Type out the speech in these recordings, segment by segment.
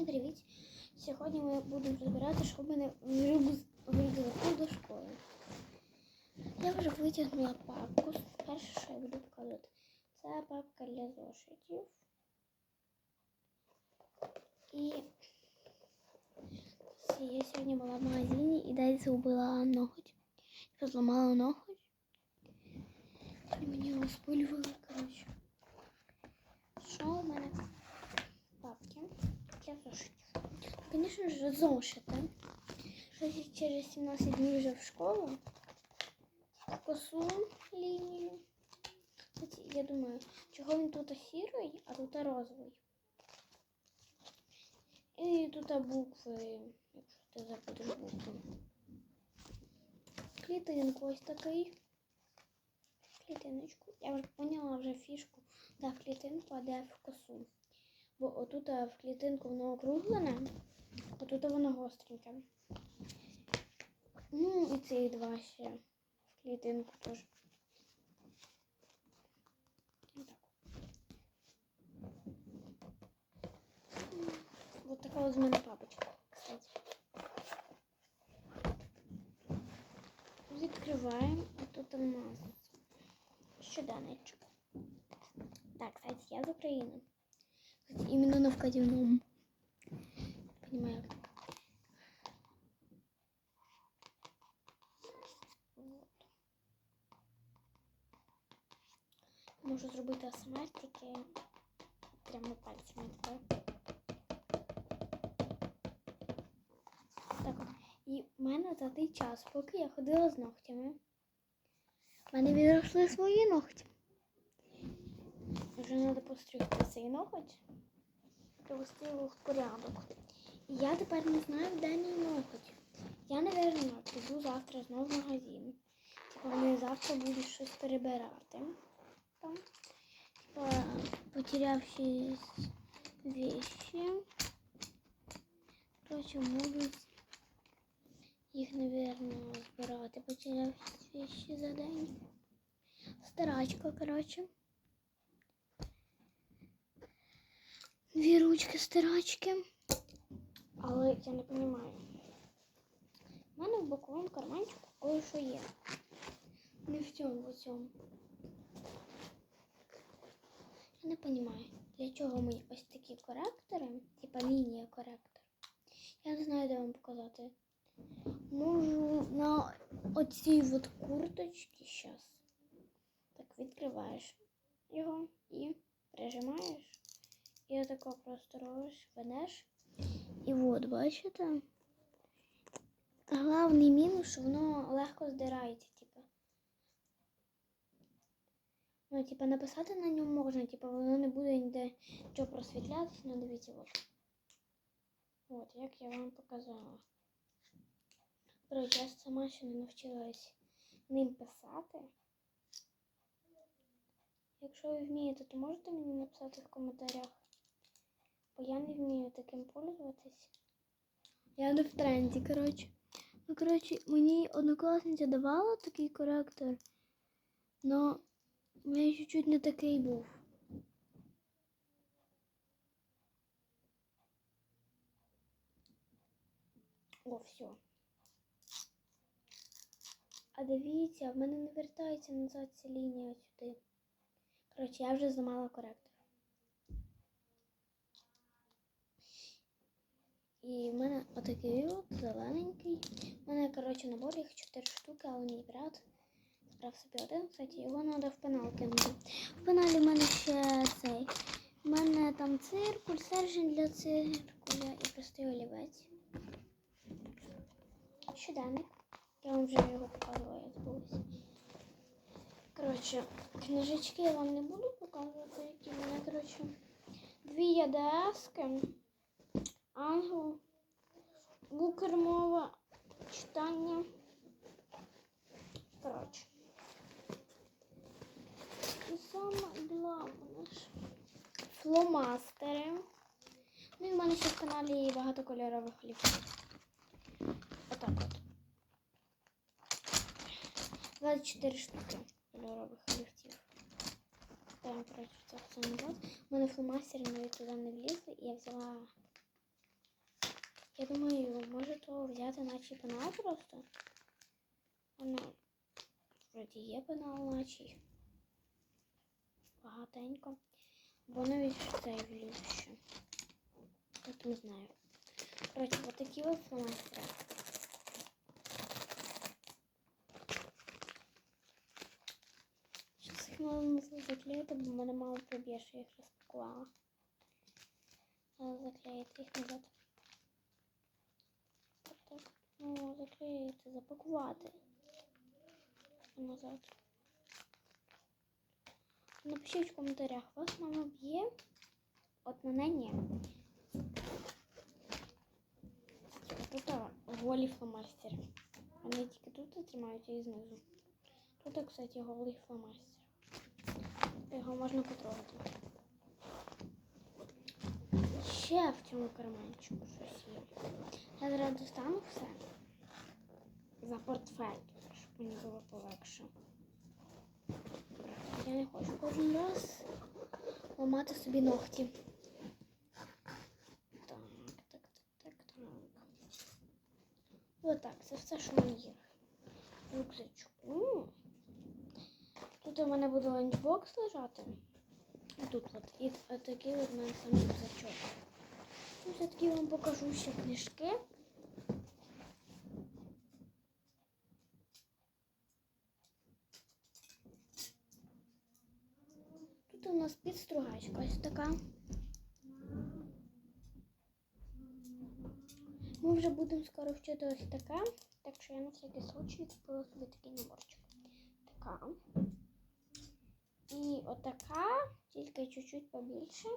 Всім привіт! Сьогодні ми будемо розбирати, що в мене в рюкз- в рюкзаку до школи. Я вже витягнула папку. Перше, що я буду показувати, це папка для зошитів. І це я сьогодні була в магазині і десь згубила ноготь. Я зламала ноготь. І мені його спилювали, коротше. Що у мене в папці Для зошитів? Звісно ж, зошити. Через 17 днів вже в школу. Косу лінію. Я думаю, чого він тут сірий, а тут розовий. І тут букви, якщо ти забудеш букви. Клітинку ось такий. Клітиночку. Я вже поняла вже фішку, в клітинку, а де в косу. Бо отут в клітинку воно округлене, а тут воно гостреньке. Ну і ці два ще в клітинку теж. Вот така от з мене папочка, кстати. Відкриваємо, а тут у нас щоденничок. Так, кстати, я з України. Именно на вкладівному. Понимаю. Можу зробити АСМР тільки прямо пальцями тепер. Так, і в мене за той час, поки я ходила з ногтями, в мене відросли свої ногті. Вже треба постригти цей ноготь, привести його в порядок. Я тепер не знаю, де мій ноготь. Я, напевно, піду завтра знову в магазин. Типа вони завтра будуть щось перебирати. Там. Типа, потерявшись вещи. Короче, будуть їх, напевно, збирати, потерявшись вещи за день. Старачка, короче. Дві ручки стирачки. Але я не розумію. У мене в боковому карманчику кое-що є. Не в цьому, в цьому. Я не розумію, для чого мені ось такі коректори, типа лінія коректор. Я не знаю, де вам показати. Можу на оцій от курточці зараз. Так, відкриваєш його і прижимаєш. І отако просто ведеш. І от, бачите? Головний мінус, що воно легко здирається, типу. Ну, типу, написати на ньому можна, типу, воно не буде ніде нічого просвітлятися, ну дивіться, от. От, як я вам показала. Коротше, я сама ще не навчилась ним писати. Якщо ви вмієте, то можете мені написати в коментарях. Я не вмію таким пользуватись. Я не в тренді, коротше. Ну, коротше, мені однокласниця давала такий коректор, но в мене чуть-чуть не такий був. О, все. А дивіться, в мене не вертається назад ця лінія сюди. Коротше, я вже зламала коректор. І в мене отакий от зелененький. У мене, коротше, набор їх 4 штуки, але мій брат збрав собі один. Кстати, його треба в пенал кинути. В пеналі в мене ще цей. У мене там циркуль, сержень для циркуля і простий олівець. Щоденник. Я вам вже його показувала, я збулася. Коротше, книжечки я вам не буду показувати, які в мене, коротше, дві ядески. Ангел, букермова, читання. Коротше. І саме головне фломастери. Ну в мене ще в каналі є багато кольорових олівців. Отак от. 24 штуки кольорових олівців. Ставимо, коротше, це все назад. У мене фломастери навіть туди не влізли, і я взяла Я думаю, може то взяти наче пенал просто. Воно вроді є пенал наче. Багатенько. Бо навіть цей вліз ще. От не знаю. Коротше, вот такі от фломастери. Щас їх можна заклеїти, бо в мене мало приб'є, я їх розпакувала. Заклеїти їх назад. Ну, заклеїти, запакувати. Назад. Напишіть в коментарях, вас мама б'є? От мене ні. Тут а, голі фломастери. Вони тільки тут тримаються і знизу. Тут, кстати, голий фломастер. Його можна потрогати. Ще в цьому карманчику щось є. Я зараз достану все за портфель, щоб мені було полегше. Я не хочу кожен раз ламати собі ногті. Так, так, так, так, так. Отак, це все, що в мене є. Рюкзачку. Тут у мене буде ланчбокс лежати. І тут от. І такий от мене сам рюкзачок. Все-таки вам покажу ще книжки. Тут у нас підстругачка ось така. Ми вже будемо скоро вчити ось таке, так що я на всякий случай купила собі такий наборчик. Така. І отака, тільки чуть-чуть побільше.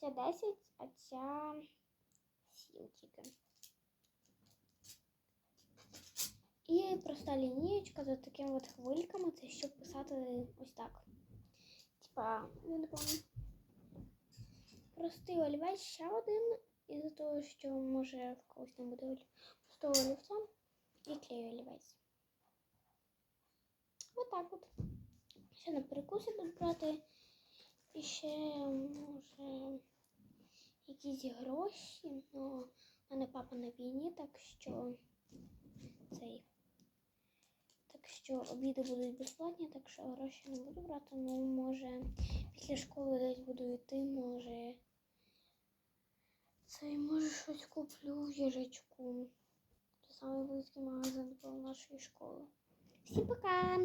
Ця 10, а ця 7 тільки. І проста лінієчка з такими от хвильками, це щоб писати ось так. Типа, не пам'ятаю. Простий олівець ще один. Із-за того, що може в когось не буде простого олівця і клею олівець. Отак от. Ще на перекуси буду брати. І ще може якісь гроші. Ну, в мене папа на війні, так що цей. Так що обіди будуть безплатні, так що гроші не буду брати. Ну, може, після школи десь буду йти, може. Це може щось куплю їжачку. Це самий близький магазин до нашої школи. Всім пока!